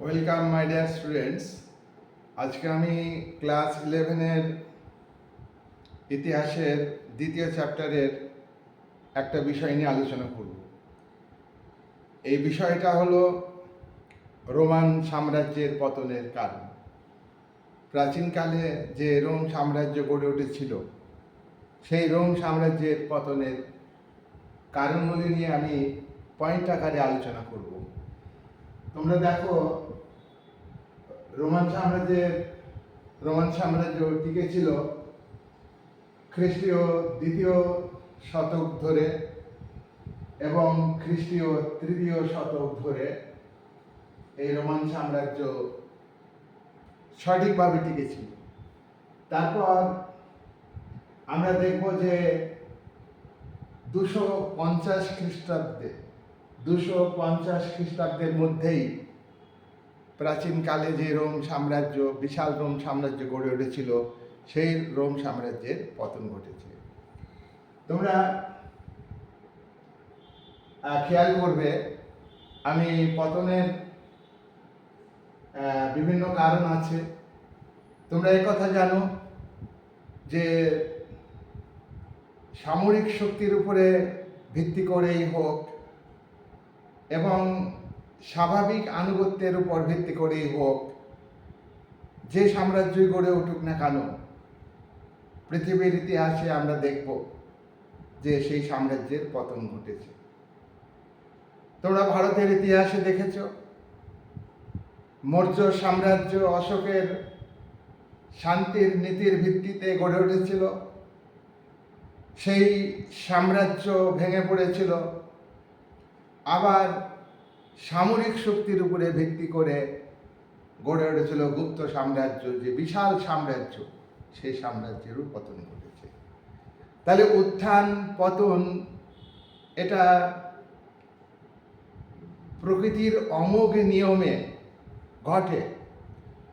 Welcome my dear students আজকে আমি class ইলেভেনের ইতিহাসের দ্বিতীয় চ্যাপ্টারের একটা বিষয় নিয়ে আলোচনা করব। এই বিষয়টা হলো রোমান সাম্রাজ্যের পতনের কারণ। প্রাচীনকালে যে রোম সাম্রাজ্য গড়ে উঠেছিল, সেই রোম সাম্রাজ্যের পতনের কারণগুলি নিয়ে আমি পয়েন্ট আকারে আলোচনা করব। তোমরা দেখো, রোমান সাম্রাজ্যের, রোমান সাম্রাজ্য টিকে ছিল খ্রিস্টীয় দ্বিতীয় শতক ধরে এবং খ্রিস্টীয় তৃতীয় শতক ধরে এই রোমান সাম্রাজ্য সঠিকভাবে টিকেছিল তারপর আমরা দেখব যে দুশো পঞ্চাশ খ্রিস্টাব্দে দুশো পঞ্চাশ খ্রিস্টাব্দের মধ্যেই প্রাচীনকালে যে রোম সাম্রাজ্য, বিশাল রোম সাম্রাজ্য গড়ে উঠেছিল, সেই রোম সাম্রাজ্যের পতন ঘটেছে। তোমরা খেয়াল করবে, আমি পতনের বিভিন্ন কারণ আছে। তোমরা কথা জানো যে সামরিক শক্তির উপরে ভিত্তি করেই হোক এবং স্বাভাবিক আনুগত্যের উপর ভিত্তি করেই হোক, যে সাম্রাজ্যই গড়ে উঠুক না কেন, পৃথিবীর ইতিহাসে আমরা দেখব যে সেই সাম্রাজ্যের পতন ঘটেছে। তোমরা ভারতের ইতিহাসে দেখেছ, মৌর্য সাম্রাজ্য অশোকের শান্তির নীতির ভিত্তিতে গড়ে উঠেছিল, সেই সাম্রাজ্য ভেঙে পড়েছিল আবার সামরিক শক্তির উপরে ভিত্তি করে গড়ে উঠেছিল গুপ্ত সাম্রাজ্য, যে বিশাল সাম্রাজ্য, সেই সাম্রাজ্যেরও পতন ঘটেছে। তাহলে উত্থান, পতন, এটা প্রকৃতির অমোঘ নিয়মে ঘটে।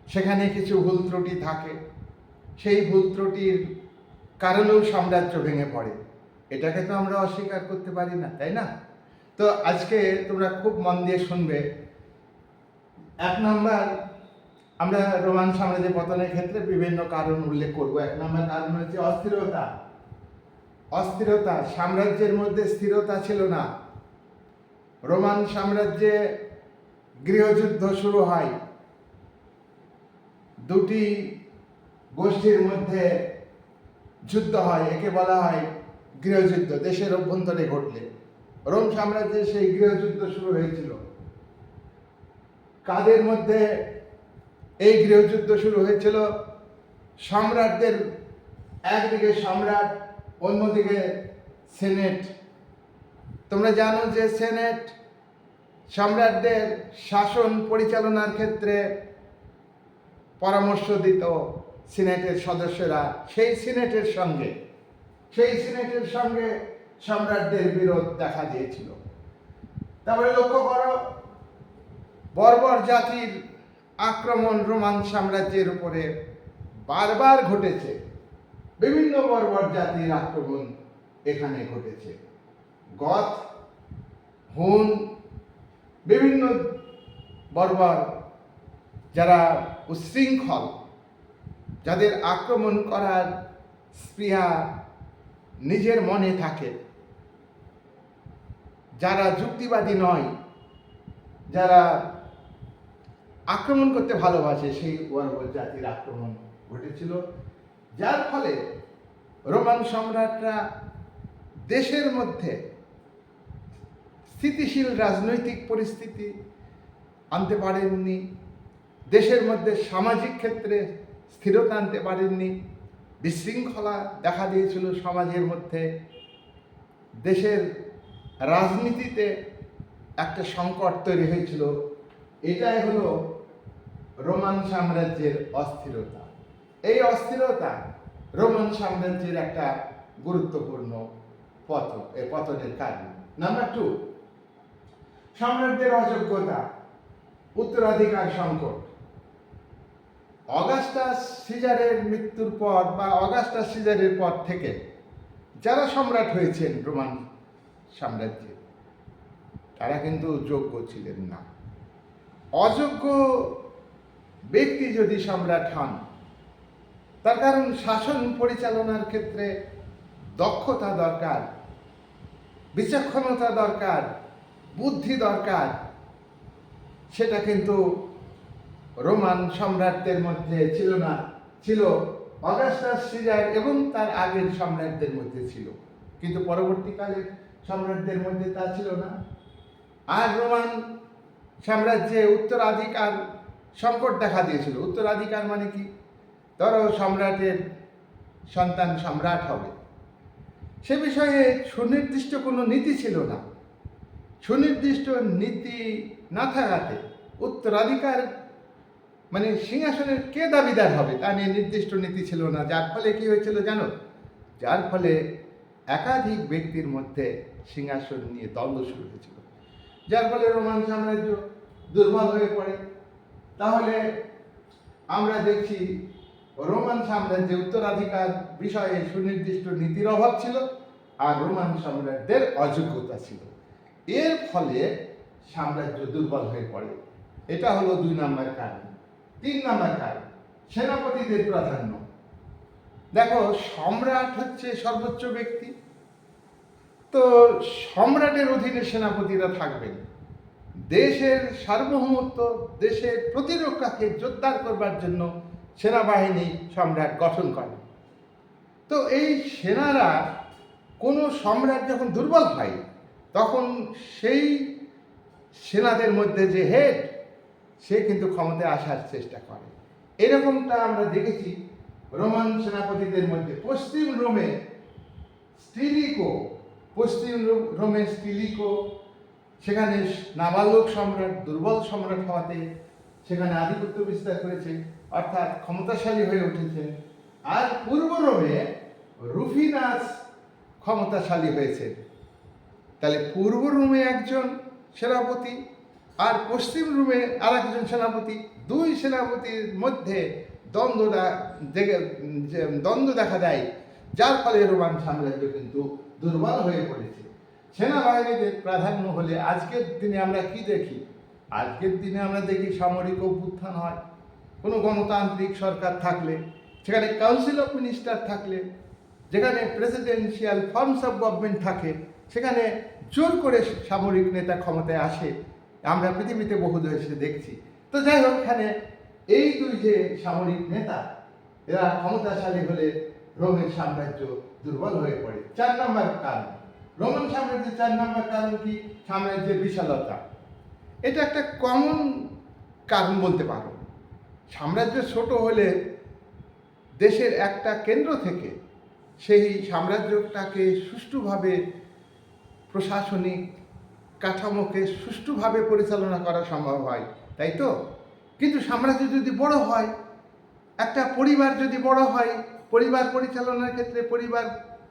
সেখানে কিছু ভুল ত্রুটি থাকে। সেই ভুল ত্রুটির কারণেও সাম্রাজ্য ভেঙে পড়ে। এটাকে তো আমরা অস্বীকার করতে পারি না, তাই না? তো আজকে তোমরা খুব মন দিয়ে শুনবে। এক নম্বর, আমরা রোমান সাম্রাজ্যের পতনের ক্ষেত্রে বিভিন্ন কারণ উল্লেখ করব। এক নম্বর কারণ হচ্ছে অস্থিরতা। অস্থিরতা, সাম্রাজ্যের মধ্যে স্থিরতা ছিল না। রোমান সাম্রাজ্যে গৃহযুদ্ধ শুরু হয়। দুটি গোষ্ঠীর মধ্যে যুদ্ধ হয়, একে বলা হয় গৃহযুদ্ধ, দেশের অভ্যন্তরে ঘটলে। রোম সাম্রাজ্যে সেই গৃহযুদ্ধ শুরু হয়েছিল। কাদের মধ্যে এই গৃহযুদ্ধ শুরু হয়েছিল? সম্রাটদের একদিকে সম্রাট, অন্যদিকে সেনেট। তোমরা জানো যে সেনেট সম্রাটদের শাসন পরিচালনার ক্ষেত্রে পরামর্শ দিত সিনেটের সদস্যরা, সেই সিনেটের সঙ্গে। সেই সিনেটের সঙ্গে সম্রাটদের বিরোধ দেখা দিয়েছিল। তারপরে লক্ষ্য করো, বর্বর জাতির আক্রমণ রোমান সাম্রাজ্যের উপরে বারবার ঘটেছে। বিভিন্ন বর্বর জাতির আক্রমণ এখানে ঘটেছে। গথ, হুন, বিভিন্ন বর্বর যারা উচ্ছৃঙ্খল যাদের আক্রমণ করার স্পৃহা নিজের মনে থাকে। যারা যুক্তিবাদী নয়, যারা আক্রমণ করতে ভালোবাসে, সেই বর্বর জাতির আক্রমণ ঘটেছিল। যার ফলে রোমান সম্রাটরা দেশের মধ্যে স্থিতিশীল রাজনৈতিক পরিস্থিতি আনতে পারেননি, দেশের মধ্যে সামাজিক ক্ষেত্রে স্থিরতা আনতে পারেননি, বিশৃঙ্খলা দেখা দিয়েছিল সমাজের মধ্যে। দেশের রাজনীতিতে একটা সংকট তৈরি হয়েছিল। এটাই হলো রোমান সাম্রাজ্যের অস্থিরতা। এই অস্থিরতা রোমান সাম্রাজ্যের একটা গুরুত্বপূর্ণ পথ এ পতনের কারণ। নাম্বার টু সম্রাটদের অযোগ্যতা, উত্তরাধিকার সংকট। অগাস্টাস সিজারের মৃত্যুর পর বা অগাস্টাস সিজারের পর থেকে যারা সম্রাট হয়েছেন রোমান সাম্রাজ্যে। তারা কিন্তু যোগ্য ছিলেন না। অযোগ্য ব্যক্তি যদি সম্রাট হন, তার কারণ শাসন পরিচালনার ক্ষেত্রে দক্ষতা দরকার, বিচক্ষণতা দরকার, বুদ্ধি দরকার, সেটা কিন্তু রোমান সম্রাটদের মধ্যে ছিল না, ছিল অগাস্টাস সিজার এবং তার আগের সম্রাটদের মধ্যে ছিল। কিন্তু পরবর্তীকালের সম্রাটদের মধ্যে তা ছিল না। আর রোমান সাম্রাজ্যে উত্তরাধিকার সংকট দেখা দিয়েছিল। উত্তরাধিকার মানে কি? ধরো সম্রাটের সন্তান সম্রাট হবে। সে বিষয়ে সুনির্দিষ্ট কোনো নীতি ছিল না। সুনির্দিষ্ট নীতি না থাকাতে উত্তরাধিকার মানে সিংহাসনের কে দাবিদার হবে তা নিয়ে নির্দিষ্ট নীতি ছিল না। যার ফলে কি হয়েছিল জানো? যার ফলে একাধিক ব্যক্তির মধ্যে সিংহাসন নিয়ে দ্বন্দ্ব শুরু হয়েছিল। যার ফলে রোমান সাম্রাজ্য দুর্বল হয়ে পড়ে। তাহলে আমরা দেখছি রোমান সাম্রাজ্যে উত্তরাধিকার বিষয়ে সুনির্দিষ্ট নীতির অভাব ছিল আর রোমান সম্রাটদের অযোগ্যতা ছিল। এর ফলে সাম্রাজ্য দুর্বল হয়ে পড়ে। এটা হলো দুই নম্বর কারণ। তিন নম্বর কারণ, সেনাপতিদের প্রাধান্য। দেখো, সম্রাট হচ্ছে সর্বোচ্চ ব্যক্তি তো সম্রাটের অধীনে সেনাপতিরা থাকবেন। দেশের সার্বভৌমত্ব, দেশের প্রতিরক্ষাকে জোরদার করবার জন্য সেনাবাহিনী সম্রাট গঠন করে। তো এই সেনারা কোনো সম্রাট যখন দুর্বল হয়, তখন সেই সেনাদের মধ্যে যে হেড, সে কিন্তু ক্ষমতায় আসার চেষ্টা করে। এরকমটা আমরা দেখেছি রোমান সেনাপতিদের মধ্যে। পশ্চিম রোমে স্টিলিকো পশ্চিম রোমে স্টিলিকো সেখানে নাবালক সম্রাট, দুর্বল সম্রাট হওয়াতে সেখানে আধিপত্য বিস্তার করেছে অর্থাৎ ক্ষমতাশালী হয়ে উঠেছে আর পূর্ব রোমে রুফিনাস ক্ষমতাশালী হয়েছে। তাহলে পূর্ব রোমে একজন সেনাপতি আর পশ্চিম রোমে আর একজন সেনাপতি, দুই সেনাপতির মধ্যে দ্বন্দ্ব দা- দেখে- যে দ্বন্দ্ব দেখা দেয়। যার ফলে রোমান সাম্রাজ্য কিন্তু দুর্বল হয়ে পড়েছে সেনাবাহিনীদের প্রাধান্য হলে আজকের দিনে আমরা কি দেখি? আজকের দিনে আমরা দেখি সামরিক অভ্যুত্থান হয়। কোনো গণতান্ত্রিক সরকার থাকলে, সেখানে কাউন্সিল অফ মিনিস্টার থাকলে, যেখানে প্রেসিডেন্সিয়াল ফর্মস অফ গভর্নমেন্ট থাকে, সেখানে জোর করে সামরিক নেতা ক্ষমতায় আসে। আমরা পৃথিবীতে বহু দেশে দেখছি। তো যাই হোক, এখানে এই দুই যে সামরিক নেতা, এরা ক্ষমতাশালী হলে রোমের সাম্রাজ্য দুর্বল হয়ে পড়ে। চার নম্বর কারণ। রোমান সাম্রাজ্যের চার নম্বর কারণ কি? সাম্রাজ্যের বিশালতা। এটা একটা কমন কারণ বলতে পারো। সাম্রাজ্য ছোট হলে দেশের একটা কেন্দ্র থেকে সেই সাম্রাজ্যটাকে সুষ্ঠুভাবে প্রশাসনিক কাঠামোকে সুষ্ঠুভাবে পরিচালনা করা সম্ভব হয়, তাই তো? কিন্তু সাম্রাজ্য যদি বড় হয়, একটা পরিবার যদি বড় হয় পরিবার পরিচালনার ক্ষেত্রে পরিবার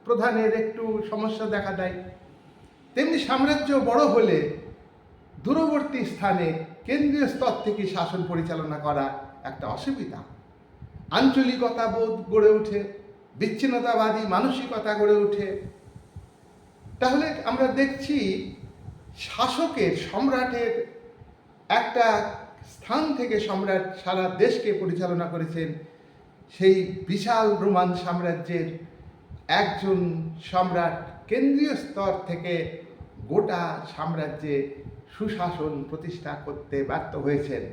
প্রধানের একটু সমস্যা দেখা দেয়। তেমনি সাম্রাজ্য বড় হলে দূরবর্তী স্থানে কেন্দ্রীয় স্তর থেকে শাসন পরিচালনা করা একটা অসুবিধা। আঞ্চলিকতা বোধ গড়ে ওঠে, বিচ্ছিন্নতাবাদী মানসিকতা গড়ে ওঠে। তাহলে আমরা দেখছি শাসকের সম্রাটের একটা স্থান থেকে সম্রাট সারা দেশকে পরিচালনা করেছেন সেই বিশাল রোমান সাম্রাজ্যের একজন সম্রাট কেন্দ্রীয় স্তর থেকে গোটা সাম্রাজ্যে সুশাসন প্রতিষ্ঠা করতে ব্যর্থ হয়েছেন।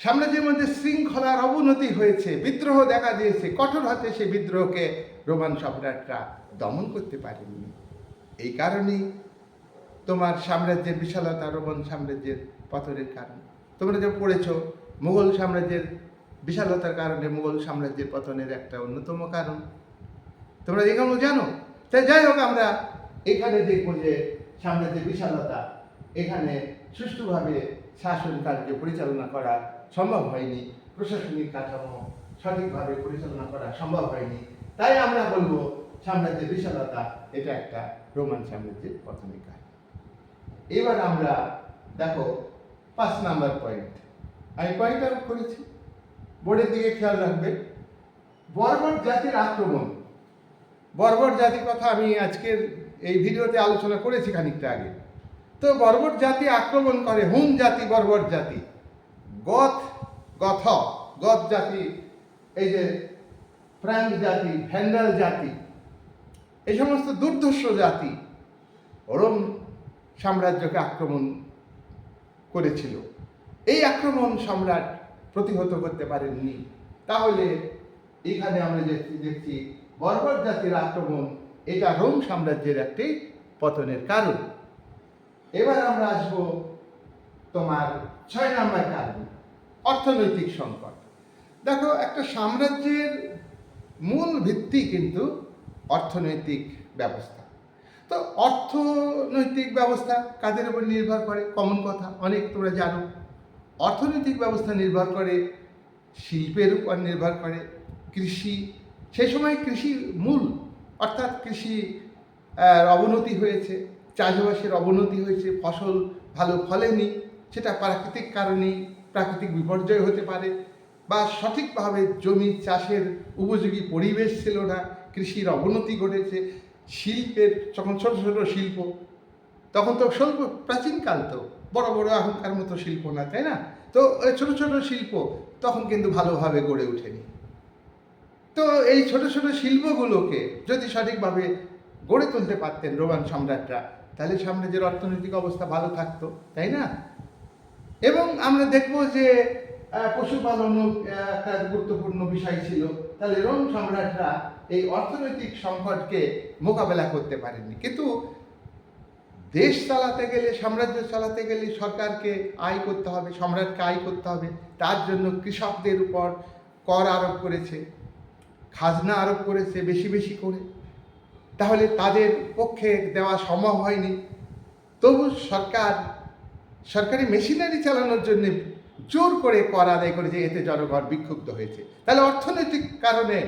সাম্রাজ্যের মধ্যে শৃঙ্খলার অবনতি হয়েছে, বিদ্রোহ দেখা দিয়েছে, কঠোর হাতে সেই বিদ্রোহকে রোমান সম্রাটরা দমন করতে পারেনি এই কারণেই তোমার সাম্রাজ্যের বিশালতা রোমান সাম্রাজ্যের পতনের কারণ। তোমরা যে পড়েছ মুঘল সাম্রাজ্যের বিশালতার কারণে মুঘল সাম্রাজ্যের পতনের একটা অন্যতম কারণ। তোমরা এগুলো জানো? তাই যাই হোক, আমরা এখানে দেখব যে সাম্রাজ্যের বিশালতা এখানে সুষ্ঠুভাবে শাসন কার্য পরিচালনা করা সম্ভব হয়নি। প্রশাসনিক কাঠামো সঠিকভাবে পরিচালনা করা সম্ভব হয়নি। তাই আমরা বলব সাম্রাজ্যের বিশালতা এটা একটা রোমান সাম্রাজ্যের পতনের কারণ। এবার আমরা দেখো পাঁচ নাম্বার পয়েন্ট আমি পয়েন্ট আউট করেছি। বোর্ডের দিকে খেয়াল রাখবে। বর্বর জাতির আক্রমণ। বর্বর জাতির কথা আমি আজকের এই ভিডিওতে আলোচনা করেছি খানিকটা আগে। তো বর্বর জাতি আক্রমণ করে হুম জাতি, বর্বর জাতি। গথ গথ গথ জাতি, এই যে ফ্র্যাঙ্ক জাতি, ভ্যান্ডাল জাতি, এই সমস্ত দুর্ধর্ষ জাতি, রোম সাম্রাজ্যকে আক্রমণ করেছিল। এই আক্রমণ সম্রাট প্রতিহত করতে পারেননি। তাহলে এখানে আমরা দেখছি দেখছি, বর্বর জাতির আক্রমণ, এটা রোম সাম্রাজ্যের একটি পতনের কারণ। এবার আমরা আসব তোমার ছয় নম্বর কারণ, অর্থনৈতিক সংকট। দেখো, একটা সাম্রাজ্যের মূল ভিত্তি কিন্তু অর্থনৈতিক ব্যবস্থা। তো অর্থনৈতিক ব্যবস্থা কাদের উপর নির্ভর করে? কমন কথা, অনেক তোমরা জানো। অর্থনৈতিক ব্যবস্থা নির্ভর করে, শিল্পের উপর নির্ভর করে, কৃষি, সেই সময় কৃষি মূল, অর্থাৎ কৃষি অবনতি হয়েছে, চাষবাসের অবনতি হয়েছে, ফসল ভালো ফলেনি, সেটা প্রাকৃতিক কারণেই প্রাকৃতিক বিপর্যয় হতে পারে বা সঠিকভাবে জমি চাষের উপযোগী পরিবেশ ছিল না, কৃষির অবনতি ঘটেছে, শিল্পের, যখন ছোট ছোট শিল্প, তখন তো স্বল্প প্রাচীনকাল তো। বড় বড় এখনকার মতো শিল্প না তাই না? তো ছোট ছোট শিল্প তখন কিন্তু ভালোভাবে গড়ে ওঠেনি। তো এই ছোট ছোট শিল্পগুলোকে যদি সঠিকভাবে গড়ে তুলতে পারতেন রোমান সম্রাটরা তাহলে সাম্রাজ্যের অর্থনৈতিক অবস্থা ভালো থাকতো তাই না? এবং আমরা দেখব যে আহ, একটা গুরুত্বপূর্ণ বিষয় ছিল। তাহলে রোম সম্রাটরা এই অর্থনৈতিক সংকটকে মোকাবেলা করতে পারেননি। কিন্তু দেশ চালাতে গেলে, সাম্রাজ্য চালাতে গেলে সরকারকে আয় করতে হবে, সম্রাটকে আয় করতে হবে। তার জন্য কৃষকদের উপর কর আরোপ করেছে, খাজনা আরোপ করেছে বেশি বেশি করে। তাহলে তাদের পক্ষে দেওয়া সম্ভব হয়নি। তবু সরকার, সরকারি মেশিনারি চালানোর জন্য জোর করে কর আদায় করেছে, এতে জনগণ বিক্ষুব্ধ হয়েছে। তাহলে অর্থনৈতিক কারণে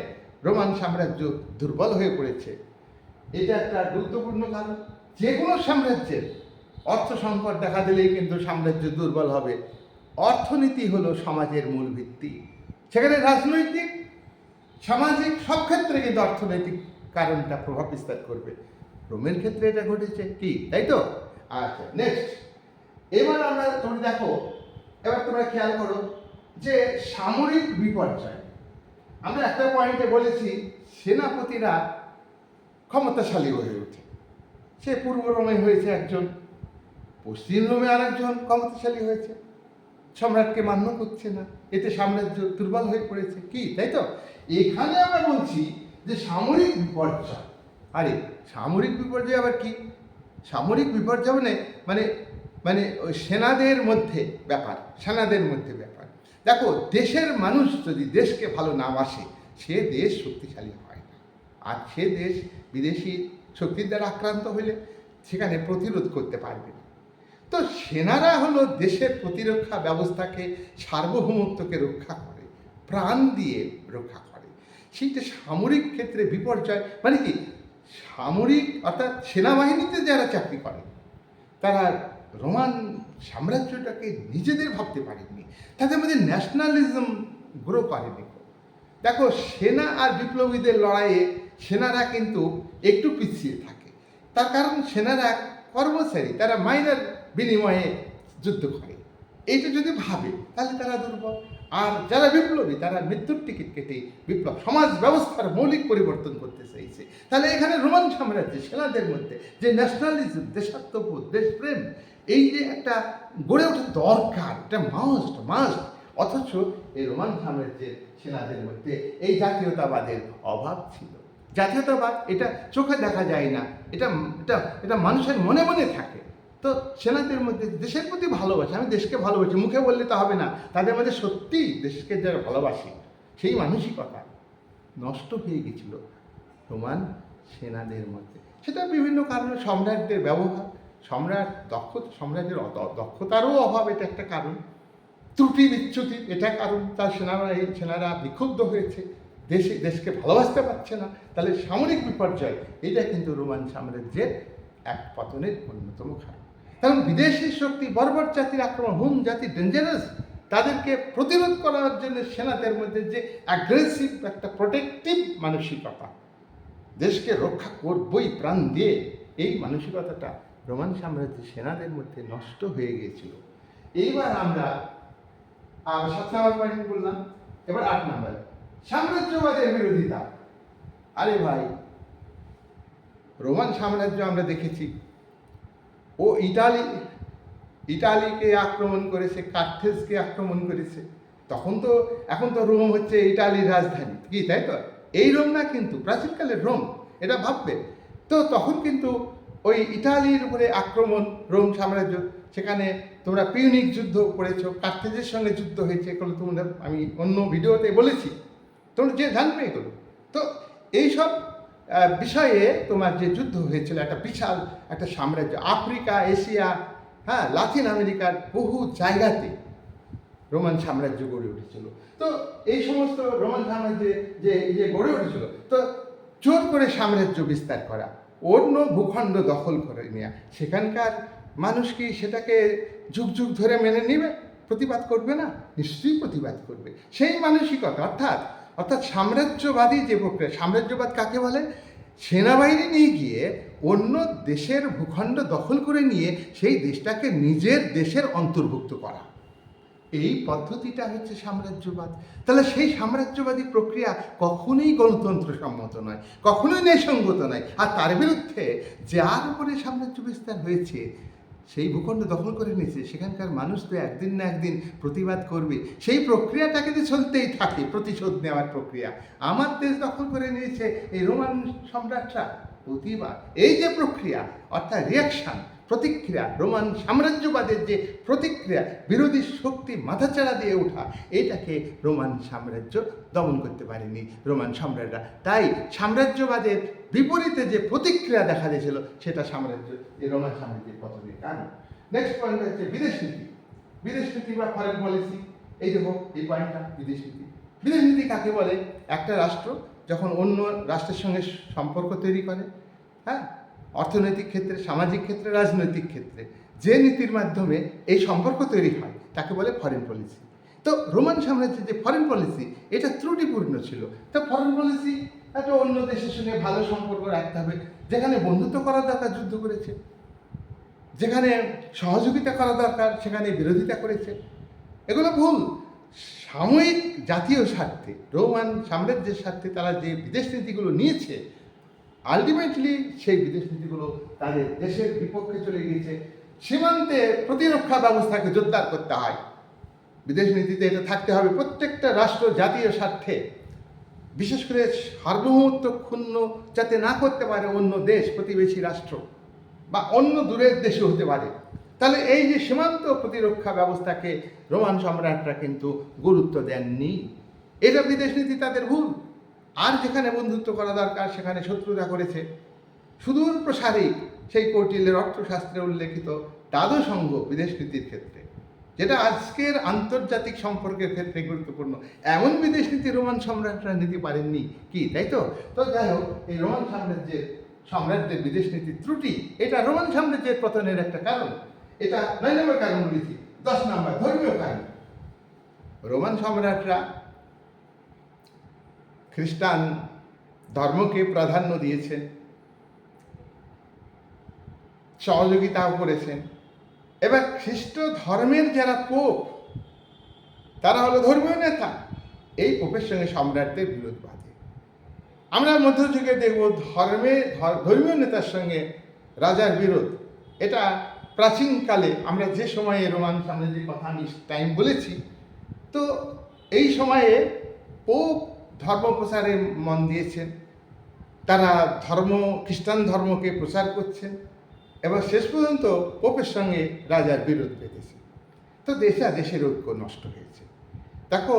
রোমান সাম্রাজ্য দুর্বল হয়ে পড়েছে। এটা একটা গুরুত্বপূর্ণ কারণ। যে কোনো সাম্রাজ্যের অর্থ সংকট দেখা দিলেই কিন্তু সাম্রাজ্য দুর্বল হবে। অর্থনীতি হলো সমাজের মূল ভিত্তি। সেখানে রাজনৈতিক, সামাজিক সব ক্ষেত্রে কিন্তু অর্থনৈতিক কারণটা প্রভাব বিস্তার করবে। রোমের ক্ষেত্রে এটা ঘটেছে। কি? তাই তো? আচ্ছা নেক্সট এবার আমরা তুমি দেখো, এবার তোমরা খেয়াল করো যে সামরিক বিপর্যয়। আমরা একটা পয়েন্টে বলেছি, সেনাপতিরা ক্ষমতাশালী হয়ে ওঠে। সে পূর্ব রোমে হয়েছে একজন, পশ্চিম রোমে আরেকজন ক্ষমতাশালী হয়েছে। সম্রাটকে মান্য করছে না, এতে সাম্রাজ্য দুর্বল হয়ে পড়েছে। কি, তাই তো? এখানে আমরা বলছি যে সামরিক বিপর্যয়। আরে, সামরিক বিপর্যয় আবার কি? সামরিক বিপর্যয় মানে মানে মানে সেনাদের মধ্যে ব্যাপার, সেনাদের মধ্যে ব্যাপার। দেখো, দেশের মানুষ যদি দেশকে ভালো না বাসে, সে দেশ শক্তিশালী হয় না। আর সে দেশ বিদেশি শক্তির দ্বারা আক্রান্ত হলে সেখানে প্রতিরোধ করতে পারবে। তো সেনারা হলো দেশের প্রতিরক্ষা ব্যবস্থাকে সার্বভৌমত্বকে রক্ষা করে, প্রাণ দিয়ে রক্ষা করে। সেইটা সামরিক ক্ষেত্রে বিপর্যয় মানে কি? সামরিক অর্থাৎ সেনাবাহিনীতে যারা চাকরি করে, তারা রোমান সাম্রাজ্যটাকে নিজেদের ভাবতে পারেননি। তাদের মধ্যে ন্যাশনালিজম গ্রো করেনি। দেখো, সেনা আর বিপ্লবীদের লড়াইয়ে সেনারা কিন্তু একটু পিছিয়ে থাকে। তার কারণ সেনারা কর্মচারী, তারা মাইনার বিনিময়ে যুদ্ধ করে। এইটা যদি ভাবে, তাহলে তারা দুর্বল। আর যারা বিপ্লবী, তারা মৃত্যুর টিকিট কেটে বিপ্লব, সমাজ ব্যবস্থার মৌলিক পরিবর্তন করতে চাইছে। তাহলে এখানে রোমান সাম্রাজ্যে সেনাদের মধ্যে যে ন্যাশনালিজম দেশাত্মবোধ, দেশপ্রেম, এই যে একটা গড়ে ওঠা দরকার, এটা মাস্ট মাস্ট অথচ এই রোমান সাম্রাজ্যের সেনাদের মধ্যে এই জাতীয়তাবাদের অভাব ছিল। জাতীয়তাবাদ, এটা চোখে দেখা যায় না। এটা এটা এটা মানুষের মনে মনে থাকে। তো সেনাদের মধ্যে, দেশের প্রতি ভালোবাসে, আমি দেশকে ভালোবাসি, মুখে বললে তো হবে না। তাদের মধ্যে সত্যি দেশকে যারা ভালোবাসি, সেই মানসিকতা নষ্ট হয়ে গেছিল রোমান সেনাদের মধ্যে। সেটা বিভিন্ন কারণে সম্রাটদের ব্যবহার, সম্রাট দক্ষ, সম্রাটের দক্ষতারও অভাব, এটা একটা কারণ। ত্রুটি বিচ্যুতি এটা কারণ, তার সেনারা, এই সেনারা বিক্ষুব্ধ হয়েছে। দেশে, দেশকে ভালোবাসতে পারছে না, তাহলে সামরিক বিপর্যয়, এটা কিন্তু রোমান সাম্রাজ্যের এক পতনের অন্যতম কারণ। কারণ বিদেশি শক্তি, বর্বর জাতির আক্রমণ হুম জাতি ডেঞ্জারাস তাদেরকে প্রতিরোধ করার জন্য সেনাদের মধ্যে যে অ্যাগ্রেসিভ একটা প্রোটেক্টিভ মানসিকতা, দেশকে রক্ষা করবই প্রাণ দিয়ে, এই মানসিকতাটা রোমান সাম্রাজ্যের সেনাদের মধ্যে নষ্ট হয়ে গিয়েছিল। এইবার আমরা সাত নাম্বার পয়েন্ট বললাম, এবার আট নাম্বার। সাম্রাজ্যবাদের বিরোধিতা। আরে ভাই, রোমান সাম্রাজ্য আমরা দেখেছি। ও ইটালি, ইটালিকে আক্রমণ করেছে, কার্থেজকে আক্রমণ করেছে। তখন তো, এখন তো রোম হচ্ছে ইটালির রাজধানী। কি, তাই তো? এই রোম না কিন্তু, প্রাচীনকালের রোম, এটা ভাববে। তো তখন কিন্তু ওই ইটালির উপরে আক্রমণ, রোম সাম্রাজ্য, সেখানে তোমরা পিউনিক যুদ্ধ করেছ, কার্থেজের সঙ্গে যুদ্ধ হয়েছে, এগুলো তোমরা, আমি অন্য ভিডিওতে বলেছি। তোমরা যে জানবে এগুলো। তো এইসব বিষয়ে তোমার যে যুদ্ধ হয়েছিল, একটা বিশাল একটা সাম্রাজ্য, আফ্রিকা, এশিয়া হ্যাঁ লাতিন আমেরিকার বহু জায়গাতে রোমান সাম্রাজ্য গড়ে উঠেছিল। তো এই সমস্ত রোমান সাম্রাজ্যে যে যে গড়ে উঠেছিল, তো জোর করে সাম্রাজ্য বিস্তার করা, অন্য ভূখণ্ড দখল করে নেওয়া সেখানকার মানুষ কি সেটাকে যুগ যুগ ধরে মেনে নেবে? প্রতিবাদ করবে না? নিশ্চয়ই প্রতিবাদ করবে। সেই মানসিকতা, অর্থাৎ অর্থাৎ সাম্রাজ্যবাদী যে প্রক্রিয়া, সাম্রাজ্যবাদ কাকে বলে? সেনাবাহিনী নিয়ে গিয়ে অন্য দেশের ভূখণ্ড দখল করে নিয়ে সেই দেশটাকে নিজের দেশের অন্তর্ভুক্ত করা। এই পদ্ধতিটা হচ্ছে সাম্রাজ্যবাদ। তাহলে সেই সাম্রাজ্যবাদী প্রক্রিয়া কখনোই গণতন্ত্র সম্মত নয়, কখনোই ন্যায়সঙ্গত নয়। আর তার বিরুদ্ধে যার উপরে সাম্রাজ্য বিস্তার হয়েছে সেই ভূখণ্ড দখল করে নিয়েছে। সেখানকার মানুষ তো একদিন না একদিন প্রতিবাদ করবে। সেই প্রক্রিয়াটাকে তো চলতেই থাকে, প্রতিশোধ নেওয়ার প্রক্রিয়া। আমার দেশ দখল করে নিয়েছে এই রোমান সম্রাটরা। প্রতিবাদ। এই যে প্রক্রিয়া, অর্থাৎ রিয়াকশন প্রতিক্রিয়া, রোমান সাম্রাজ্যবাদের যে প্রতিক্রিয়া, বিরোধী শক্তি মাথাচাড়া দিয়ে ওঠা এটাকে রোমান সাম্রাজ্য দমন করতে পারেনি রোমান সম্রাটরা। তাই সাম্রাজ্যবাদের বিপরীতে যে প্রতিক্রিয়া দেখা দিয়েছিল, সেটা সাম্রাজ্য, এই রোমান সাম্রাজ্যের পতনের কারণ নেক্সট পয়েন্ট হচ্ছে বিদেশ নীতি। বিদেশ নীতি বা ফরেন পলিসি এই দেখো, এই পয়েন্টটা বিদেশ নীতি। বিদেশ নীতি কাকে বলে? একটা রাষ্ট্র যখন অন্য রাষ্ট্রের সঙ্গে সম্পর্ক তৈরি করে হ্যাঁ? অর্থনৈতিক ক্ষেত্রে, সামাজিক ক্ষেত্রে, রাজনৈতিক ক্ষেত্রে, যে নীতির মাধ্যমে এই সম্পর্ক তৈরি হয়, তাকে বলে ফরেন পলিসি তো রোমান সাম্রাজ্যের যে ফরেন পলিসি এটা ত্রুটিপূর্ণ ছিল। তো ফরেন পলিসি একটা অন্য দেশের সঙ্গে ভালো সম্পর্ক রাখতে হবে, যেখানে বন্ধুত্ব করা দরকার, যুদ্ধ করেছে। যেখানে সহযোগিতা করা দরকার, সেখানে বিরোধিতা করেছে। এগুলো ভুল। সাময়িক জাতীয় স্বার্থে, রোমান সাম্রাজ্যের স্বার্থে তারা যে বিদেশ নীতিগুলো নিয়েছে আলটিমেটলি সেই বিদেশ নীতিগুলো তাদের দেশের বিপক্ষে চলে গিয়েছে। সীমান্তে প্রতিরক্ষা ব্যবস্থাকে জোরদার করতে হয়। বিদেশ নীতিতে এটা থাকতে হবে প্রত্যেকটা রাষ্ট্র জাতীয় স্বার্থে। বিশেষ করে সার্বভৌমত্ব ক্ষুণ্ণ যাতে না করতে পারে অন্য দেশ, প্রতিবেশী রাষ্ট্র বা অন্য দূরের দেশে হতে পারে। তাহলে এই যে সীমান্ত প্রতিরক্ষা ব্যবস্থাকে রোমান সম্রাটরা কিন্তু গুরুত্ব দেননি। এটা বিদেশ নীতি তাদের ভুল। আর যেখানে বন্ধুত্ব করা দরকার, সেখানে শত্রুতা করেছে। সুদূর প্রসারী, সেই কৌটিল্যের অর্থশাস্ত্রে উল্লেখিত দ্বাদসঙ্গ বিদেশ নীতির ক্ষেত্রে। যেটা আজকের আন্তর্জাতিক সম্পর্কের ক্ষেত্রে গুরুত্বপূর্ণ। এমন বিদেশ নীতি রোমান সম্রাটরা নিতে পারেননি। কি, তাই তো? তো যাই হোক, এই রোমান সাম্রাজ্যের সম্রাটদের বিদেশ নীতির ত্রুটি, এটা রোমান সাম্রাজ্যের পতনের একটা কারণ। এটা নয় নম্বর কারণ বলেছি দশ নম্বর ধর্মীয় কারণ। রোমান সম্রাটরা খ্রিস্টান ধর্মকে প্রাধান্য দিয়েছেন সহযোগিতাও করেছেন। এবার খ্রিস্ট ধর্মের যারা পোপ, তারা হলো ধর্মীয় নেতা। এই পোপের সঙ্গে সম্রাটদের বিরোধ বাঁধে। আমরা মধ্যযুগে দেখব ধর্মে, ধর- ধর্মীয় নেতার সঙ্গে রাজার বিরোধ। এটা প্রাচীনকালে আমরা যে সময়ে রোমান সাম্রাজ্যের কথা আমি টাইম বলেছি, তো এই সময়ে পোপ ধর্ম প্রচারে মন দিয়েছেন। তারা ধর্ম, খ্রিস্টান ধর্মকে প্রচার করছেন এবং শেষ পর্যন্ত পোপের সঙ্গে রাজার বিরোধ বেঁধেছে তো দেশা, দেশের ঐক্য নষ্ট হয়েছে। দেখো,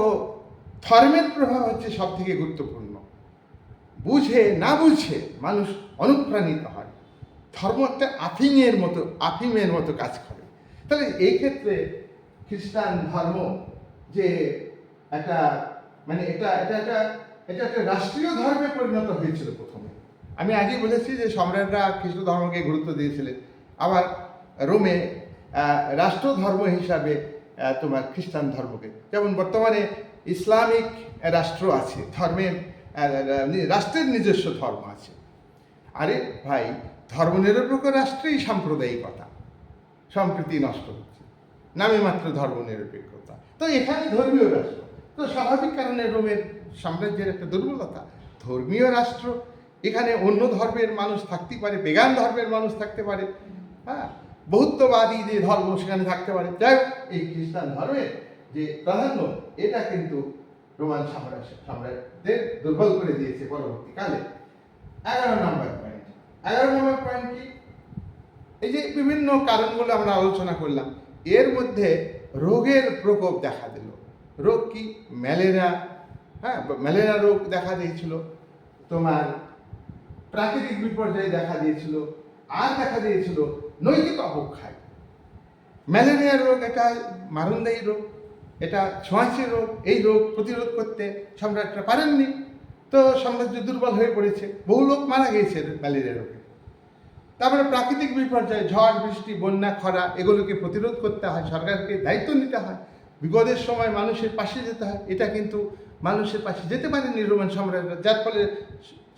ধর্মের প্রভাব হচ্ছে সব থেকে গুরুত্বপূর্ণ। বুঝে, না বুঝে মানুষ অনুপ্রাণিত হয়। ধর্ম একটা আফিমের মতো আফিমের মতো কাজ করে। তাহলে এই ক্ষেত্রে খ্রিস্টান ধর্ম যে একটা মানে এটা এটা একটা এটা একটা রাষ্ট্রীয় ধর্মে পরিণত হয়েছিল প্রথমে। আমি আগেই বলেছি যে সম্রাটরা খ্রিস্ট ধর্মকে গুরুত্ব দিয়েছিলেন আবার রোমে রাষ্ট্র ধর্ম হিসাবে তোমার খ্রিস্টান ধর্মকে। যেমন বর্তমানে ইসলামিক রাষ্ট্র আছে ধর্মের রাষ্ট্রের নিজস্ব ধর্ম আছে। আরে ভাই, ধর্মনিরপেক্ষ রাষ্ট্রেই সাম্প্রদায়িকতা, সম্প্রীতি নষ্ট হচ্ছে। নামে মাত্র ধর্মনিরপেক্ষতা তো এখানে ধর্মীয় রাষ্ট্র। তো স্বাভাবিক কারণে রোমের সাম্রাজ্যের একটা দুর্বলতা। ধর্মীয় রাষ্ট্র, এখানে অন্য ধর্মের মানুষ থাকতে পারে, বেগান ধর্মের মানুষ থাকতে পারে হ্যাঁ? বহুত্ববাদী যে ধর্ম সেখানে থাকতে পারে। যাই এই খ্রিস্টান ধর্মের যে প্রাধান্য, এটা কিন্তু রোমান সাম্রাজ্য সাম্রাজ্যদের দুর্বল করে দিয়েছে পরবর্তীকালে। এগারো নম্বর পয়েন্ট এগারো নম্বর পয়েন্ট কি? এই যে বিভিন্ন কারণগুলো আমরা আলোচনা করলাম, এর মধ্যে রোগের প্রকোপ দেখা দিল। রোগ কি? ম্যালেরিয়া। হ্যাঁ ম্যালেরিয়া রোগ দেখা দিয়েছিল। তোমার প্রাকৃতিক বিপর্যয় দেখা দিয়েছিল। আর দেখা দিয়েছিল নৈতিক অবক্ষয়। ম্যালেরিয়া রোগ, এটা মারণদায়ী রোগ, এটা ছোঁয়াচে রোগ, এই রোগ প্রতিরোধ করতে সম্রাটরা পারেননি। তো সাম্রাজ্য দুর্বল হয়ে পড়েছে, বহু লোক মারা গিয়েছে ম্যালেরিয়া রোগে। তারপরে প্রাকৃতিক বিপর্যয়, ঝড়, বৃষ্টি, বন্যা, খরা, এগুলোকে প্রতিরোধ করতে হয়, সরকারকে দায়িত্ব নিতে হয়। বিপদের সময় মানুষের পাশে যেতে হয়। এটা কিন্তু মানুষের পাশে যেতে পারেনি রোমান সাম্রাজ্য, যার ফলে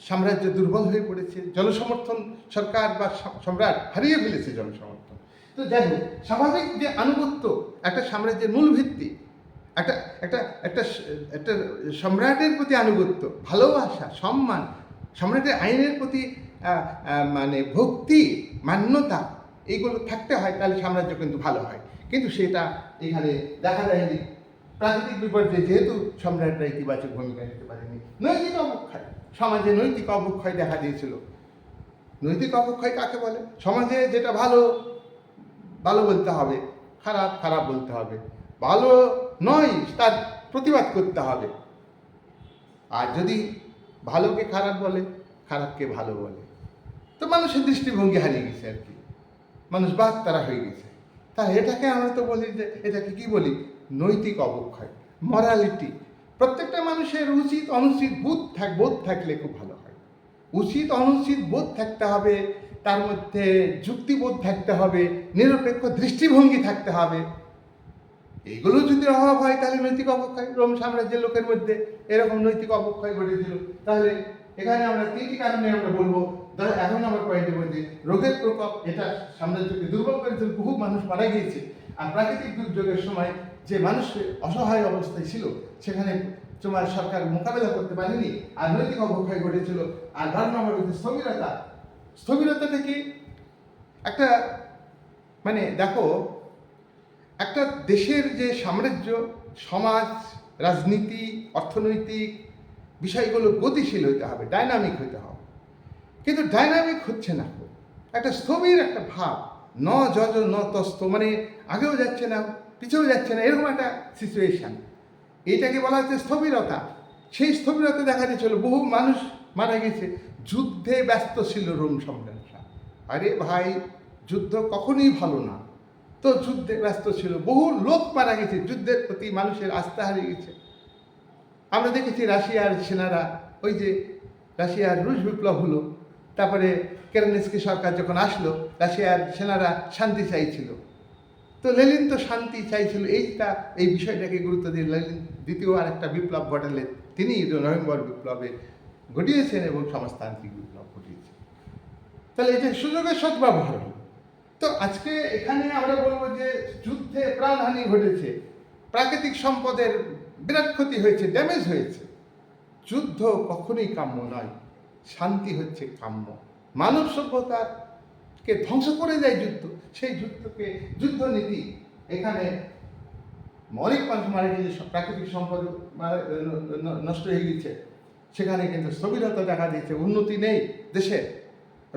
সাম্রাজ্য দুর্বল হয়ে পড়েছে। জনসমর্থন সরকার বা সম্রাট হারিয়ে ফেলেছে জনসমর্থন। তো যাই হোক, স্বাভাবিক যে আনুগত্য একটা সাম্রাজ্যের মূল ভিত্তি, একটা একটা একটা একটা সম্রাটের প্রতি আনুগত্য, ভালোবাসা, সম্মান, সম্রাটের আইনের প্রতি মানে ভক্তি, মান্যতা এইগুলো থাকতে হয়, তাহলে সাম্রাজ্য কিন্তু ভালো হয়। কিন্তু সেটা এখানে দেখা যায়নি। প্রাকৃতিক বিপর্যয়ে যেহেতু সম্রাটরা ইতিবাচক ভূমিকা নিতে পারেনি, নৈতিক অবক্ষয়, সমাজে নৈতিক অবক্ষয় দেখা দিয়েছিল। নৈতিক অবক্ষয় কাকে বলে? সমাজে যেটা ভালো ভালো বলতে হবে, খারাপ খারাপ বলতে হবে। ভালো নয়, তার প্রতিবাদ করতে হবে। আর যদি ভালোকে খারাপ বলে, খারাপকে ভালো বলে, তো মানুষের দৃষ্টিভঙ্গি হারিয়ে গেছে আর কি। মানুষ বাদ তারা হয়ে গেছে। তা এটাকে আমরা তো বলি যে, এটাকে কি বলি? নৈতিক অবক্ষয় মরালিটি প্রত্যেকটা মানুষের উচিত অনুচিত বোধ থাক, বোধ থাকলে খুব ভালো হয়। উচিত অনুচিত বোধ থাকতে হবে, তার মধ্যে যুক্তিবোধ থাকতে হবে, নিরপেক্ষ দৃষ্টিভঙ্গি থাকতে হবে। এইগুলো যদি অভাব হয়, তাহলে নৈতিক অবক্ষয়, রোম সাম্রাজ্যের লোকের মধ্যে এরকম নৈতিক অবক্ষয় ঘটেছিল তাহলে এখানে আমরা তিনটি কারণে আমরা বলব। ধরো, এখন আমার পয়েন্টের মধ্যে রোগের প্রকোপ এটা সাম্রাজ্যকে দুর্বল করেছিল বহু মানুষ মারা গিয়েছে। আর প্রাকৃতিক দুর্যোগের সময় যে মানুষ অসহায় অবস্থায় ছিল, সেখানে তোমার সরকার মোকাবেলা করতে পারেনি, আর নৈতিক অবক্ষয় ঘটেছিল। আর বারো নম্বর হচ্ছে স্থবিরতা। স্থবিরতা থেকে একটা মানে দেখো, একটা দেশের যে সাম্রাজ্য, সমাজ, রাজনীতি, অর্থনৈতিক বিষয়গুলো গতিশীল হতে হবে ডাইনামিক হইতে হবে। কিন্তু ডাইনামিক হচ্ছে না একটা স্থবির একটা ভাব, ন যজ ন তস্ত মানে আগেও যাচ্ছে না, পিছেও যাচ্ছে না, এরকম একটা সিচুয়েশান এইটাকে বলা হচ্ছে স্থবিরতা। সেই স্থবিরতা দেখা দিয়েছিল বহু মানুষ মারা গেছে, যুদ্ধে ব্যস্ত ছিল রোম সম্রাটরা। আরে ভাই, যুদ্ধ কখনোই ভালো না। তো যুদ্ধে ব্যস্ত ছিল, বহু লোক মারা গেছে, যুদ্ধের প্রতি মানুষের আস্থা হারিয়ে গেছে। আমরা দেখেছি রাশিয়ার সেনারা ওই যে রাশিয়ার রুশ বিপ্লব হলো, তারপরে কেরানিস্কি সরকার যখন আসলো, রাশিয়ার সেনারা শান্তি চাইছিল। তো লেলিন তো শান্তি চাইছিল এইটা এই বিষয়টাকে গুরুত্ব দিয়ে লেলিন দ্বিতীয় আর একটা বিপ্লব ঘটালেন তিনি নভেম্বর বিপ্লবে ঘটিয়েছেন এবং সমাজতান্ত্রিক বিপ্লব ঘটিয়েছেন। তাহলে এটা সুযোগের সদ্ব্যবহার তো আজকে এখানে আমরা বলব যে যুদ্ধে প্রাণহানি ঘটেছে, প্রাকৃতিক সম্পদের বিরাট ক্ষতি হয়েছে ড্যামেজ হয়েছে। যুদ্ধ কখনোই কাম্য নয়, শান্তি হচ্ছে কাম্য। মানব সভ্যতাকে ধ্বংস করে যায় যুদ্ধ। সেই যুদ্ধকে যুদ্ধনীতি এখানে অনেক মানুষ মারা গিয়েছে প্রাকৃতিক সম্পদ নষ্ট হয়ে গেছে। সেখানে কিন্তু স্থবিরতা দেখা দিয়েছে, উন্নতি নেই দেশের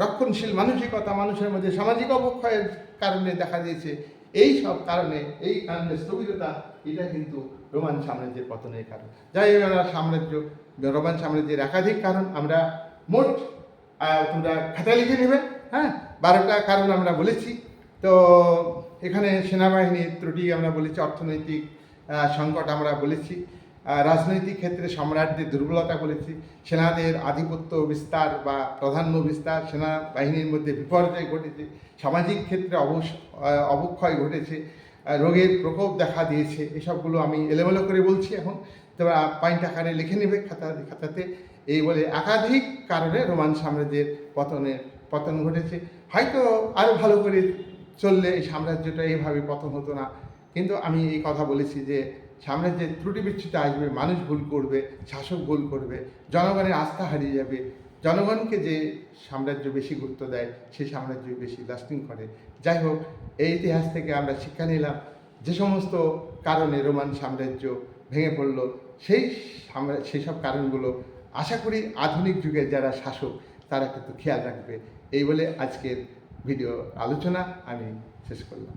রক্ষণশীল মানসিকতা মানুষের মধ্যে সামাজিক অবক্ষয়ের কারণে দেখা দিয়েছে। এই সব কারণে, এই কারণে স্থবিরতা, এটা কিন্তু রোমান সাম্রাজ্যের পতনের কারণ। যাই হোক, আমরা সাম্রাজ্য, রোমান সাম্রাজ্যের একাধিক কারণ আমরা মোট তোমরা খাতা লিখে নেবে হ্যাঁ? বারোটা কারণ আমরা বলেছি। তো এখানে সেনাবাহিনীর ত্রুটি আমরা বলেছি, অর্থনৈতিক সংকট আমরা বলেছি রাজনৈতিক ক্ষেত্রে সম্রাটদের দুর্বলতা বলেছি, সেনাদের আধিপত্য বিস্তার বা প্রাধান্য বিস্তার, সেনাবাহিনীর মধ্যে বিপর্যয় ঘটেছে, সামাজিক ক্ষেত্রে অবস অবক্ষয় ঘটেছে রোগের প্রকোপ দেখা দিয়েছে, এসবগুলো আমি এলোমেলো করে বলছি এখন। তোমরা পয়েন্ট আকারে লিখে নেবে খাতা, খাতাতে। এই বলে একাধিক কারণে রোমান সাম্রাজ্যের পতনের, পতন ঘটেছে। হয়তো আরও ভালো করে চললে এই সাম্রাজ্যটা এইভাবে পতন হতো না। কিন্তু আমি এই কথা বলেছি যে, সাম্রাজ্যের ত্রুটি বিচ্ছুতি আসবে, মানুষ ভুল করবে, শাসক ভুল করবে, জনগণের আস্থা হারিয়ে যাবে। জনগণকে যে সাম্রাজ্য বেশি গুরুত্ব দেয়, সেই সাম্রাজ্য বেশি লাস্টিং করে। যাই হোক এই ইতিহাস থেকে আমরা শিক্ষা নিলাম, যে সমস্ত কারণে রোমান সাম্রাজ্য ভেঙে পড়ল, সেই সেই সব কারণগুলো আশা করি আধুনিক যুগের যারা শাসক, তারা কিন্তু খেয়াল রাখবে। এই বলে আজকের ভিডিও আলোচনা আমি শেষ করলাম।